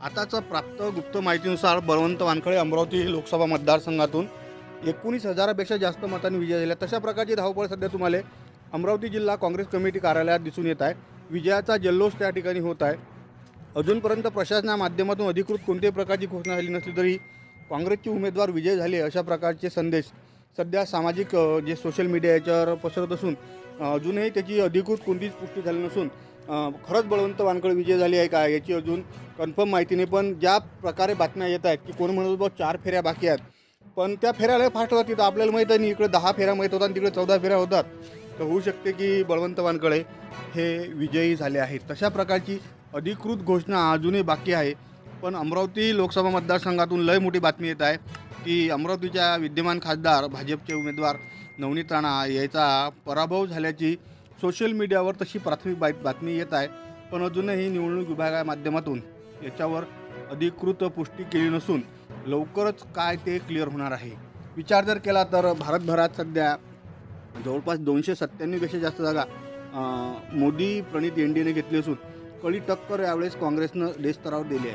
आताच प्राप्त गुप्त माहितीनुसार बळवंत वानखळे अमरावती लोकसभा मतदारसंघातून एकोणीस हजारापेक्षा जास्त मतांनी विजय झाला. तशा प्रकारची धावपळ सध्या तुम्हाला अमरावती जिल्हा काँग्रेस कमिटी कार्यालयात दिसून येत आहे. विजयाचा जल्लोष त्या ठिकाणी होत आहे. अजूनपर्यंत प्रशासना माध्यमातून अधिकृत कोणत्याही प्रकारची घोषणा झाली नसली तरी काँग्रेसचे उमेदवार विजय झाले अशा प्रकारचे संदेश सध्या सामाजिक जे सोशल मीडिया याच्यावर पसरत असून अजूनही त्याची अधिकृत कोणतीच पुष्टी झाली नसून खरंच बळवंत वानकडे विजय झाली आहे का याची अजून कन्फर्म माहिती नाही पण ज्या प्रकारे बातम्या येत आहेत की कोण म्हणत बघ चार फेऱ्या बाकी आहेत. पण त्या फेऱ्याला फास्ट होतात तिथं आपल्याला माहीत आहे नाही इकडे दहा फेऱ्या माहीत होतात आणि तिकडे चौदा फेऱ्या होतात. तर होऊ शकते की बळवंत वानकडे हे विजयी झाले आहेत. तशा प्रकारची अधिकृत घोषणा अजूनही बाकी आहे. पण अमरावती लोकसभा मतदारसंघातून लय मोठी बातमी येत आहे की अमरावतीच्या विद्यमान खासदार भाजपचे उमेदवार नवनीत राणा याचा पराभव झाल्याची सोशल मीडियावर तशी प्राथमिक बात बातमी येत आहे पण अजूनही निवडणूक विभागा माध्यमातून याच्यावर अधिकृत पुष्टी केली नसून लवकरच काय ते क्लिअर होणार आहे. विचार जर केला तर भारतभरात सध्या जवळपास दोनशे सत्त्याण्णवपेक्षा जास्त जागा मोदी प्रणित एन घेतली असून कडी टक्कर यावेळेस काँग्रेसनं देशस्तरावर दिली आहे.